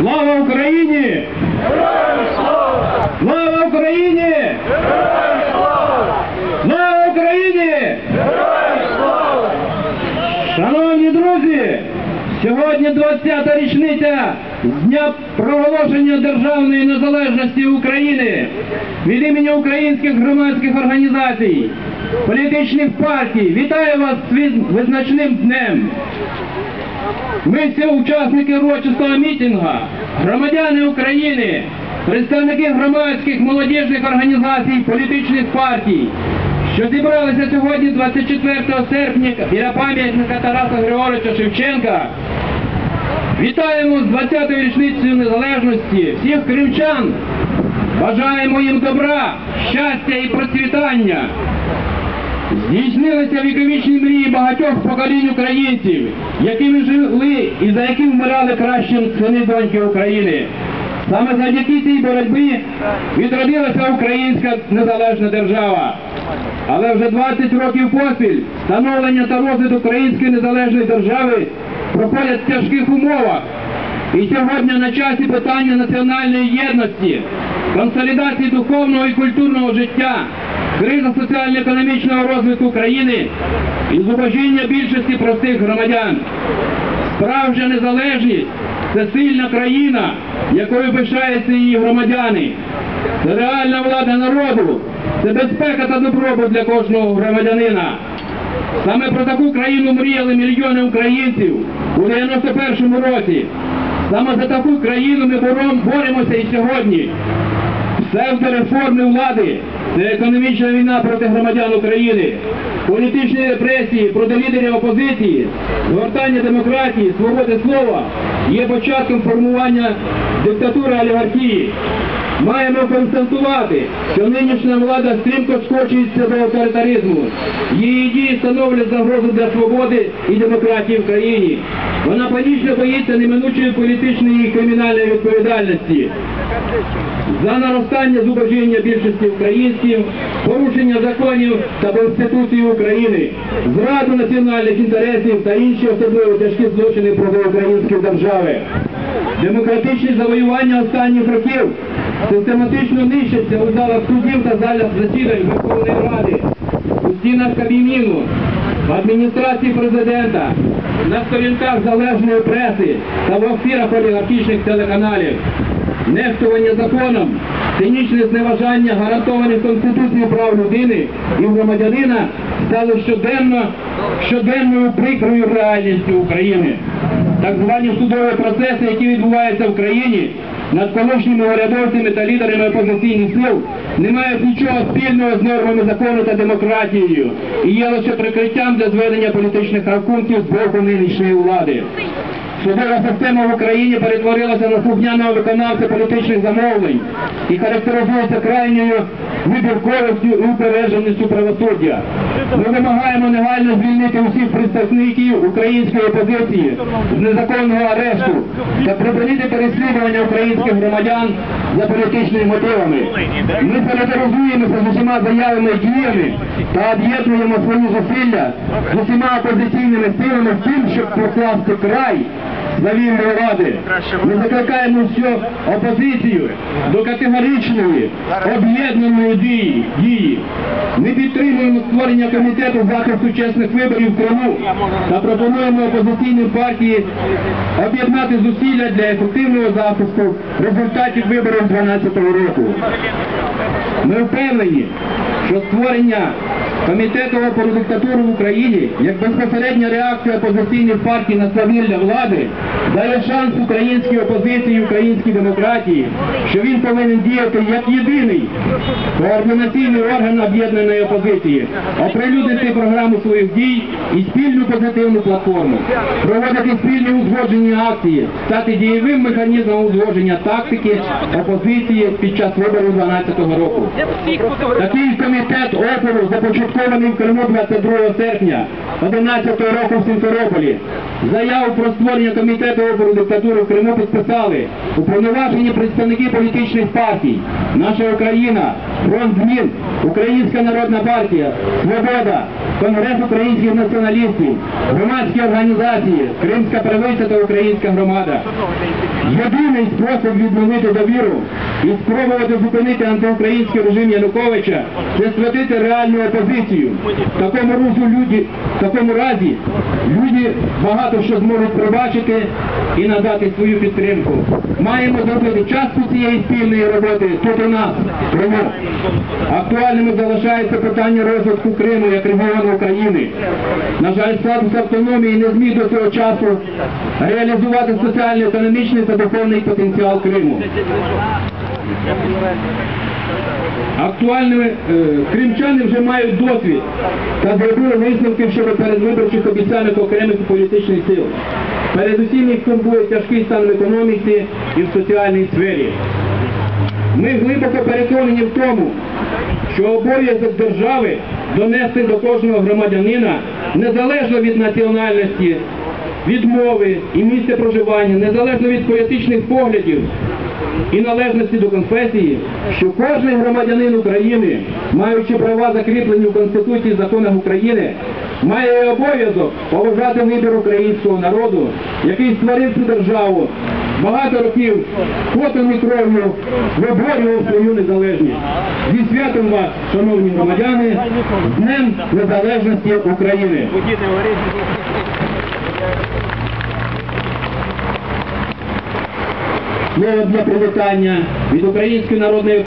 Слава Україні! Слава Україні! Слава Україні! Шановні друзі, сьогодні 20-та річниця з дня проголошення державної незалежності України від імені українських громадських організацій, політичних партій. Вітаю вас з визначним днем. Ми всі учасники урочистого мітинга, громадяни України, представники громадських молодіжних організацій, політичних партій, що зібралися сьогодні 24 серпня біля пам'ятника Тараса Григоровича Шевченка. Вітаємо з 20-ю річницею незалежності всіх кримчан. Бажаємо їм добра, щастя і процвітання. Здійснилися віковічні мрії багатьох поколінь українців, якими жили і за які вмирали кращим сини доньки України. Саме завдяки цій боротьбі відродилася українська незалежна держава. Але вже 20 років поспіль становлення та розвиток української незалежної держави проходять в тяжких умовах. І сьогодні на часі питання національної єдності, консолідації духовного і культурного життя, криза соціально-економічного розвитку країни і зубожіння більшості простих громадян. Справжня незалежність це сильна країна, якою пишаються її громадяни. Це реальна влада народу, це безпека та добробут для кожного громадянина. Саме про таку країну мріяли мільйони українців у 91-му році. Саме за таку країну ми боремося і сьогодні. Псевдореформи влади економічна війна проти громадян України, політичні репресії проти лідерів опозиції, згортання демократії, свободи слова є початком формування диктатури олігархії. Маємо констатувати, що нинішня влада стрімко скочується до авторитаризму. Її дії становлять загрозу для свободи і демократії в країні. Вона панічно боїться неминучої політичної і кримінальної відповідальності за наростання зубожіння більшості українців, порушення законів та Конституції України, зраду національних інтересів та інші особливо тяжкі злочини проти української держави. Демократичні завоювання останніх років систематично нищаться у залах судів та залах засідань Верховної Ради, у стінах Кабміну, в адміністрації президента, на сторінках залежної преси та в ефірах олігархічних телеканалів. Нехтування законом, цинічне зневажання гарантованих Конституцією прав людини і громадянина стало щоденно, щоденною прикрою реальністю України. Так звані судові процеси, які відбуваються в країні над колишніми урядовцями та лідерами опозиційних сил, не мають нічого спільного з нормами закону та демократією і є лише прикриттям для зведення політичних рахунків з боку нинішньої влади. Судова система в Україні перетворилася на слухняного виконавця політичних замовлень і характеризується крайньою вибірковістю і упередженістю правосуддя. Ми вимагаємо негайно звільнити усіх представників української опозиції з незаконного арешту та припинити переслідування українських громадян за політичними мотивами. Ми солідаризуємося з усіма заявами і діями та об'єднуємо свої зусилля з усіма опозиційними силами з тим, щоб покласти край завільної влади. Ми закликаємо всю опозицію до категоричної об'єднаної дії. дії. Ми підтримуємо створення комітету захисту чесних виборів в Криму та пропонуємо опозиційній партії об'єднати зусилля для ефективного захисту результатів виборів 2012 року. Ми впевнені, що створення комітету про диктатуру в Україні як безпосередня реакція опозиційних партій на свавілля влади дає шанс українській опозиції українській демократії, що він повинен діяти як єдиний координаційний орган об'єднаної опозиції, оприлюднити програму своїх дій і спільну позитивну платформу, проводити спільні узгоджені акції, стати дієвим механізмом узгодження тактики опозиції під час виборів 2012 року. Такий комітет опору започаткований в Криму 22 серпня 11 року в Сімферополі. Заяву про створення комітету опору диктатури в Криму підписали уповноважені представники політичних партій, наша Україна, фронт змін, Українська Народна партія, Свобода, Конгрес українських націоналістів, громадські організації, Кримська правиця та Українська громада. Єдиний спосіб відновити довіру і спробувати зупинити антиукраїнський режим Януковича це сплатити реальну опозицію. В такому разі люди, в такому разі люди багато що зможуть пробачити і надати свою підтримку. Маємо зробити частку цієї спільної роботи тут у нас. Криму. Актуальними залишається питання розвитку Криму як регіону України. На жаль, статус автономії не зміг до цього часу реалізувати соціально-економічний та духовний потенціал Криму. Актуальними е, кримчани вже мають досвід та зробили висновки щодо передвиборчих обіцянок окремих політичних сил. Передусім їх турбує тяжкий стан в економіці і в соціальній сфері. Ми глибоко переконані в тому, що обов'язок держави донести до кожного громадянина, незалежно від національності, від мови і місця проживання, незалежно від політичних поглядів і належності до конфесії, що кожен громадянин України, маючи права закріплені в Конституції законах України, має обов'язок поважати вибір українського народу, який створив цю державу, багато років потом і кров'ю виборював свою незалежність. Зі святом вас, шановні громадяни, з Днем Незалежності України. Слово для привітання від Української народної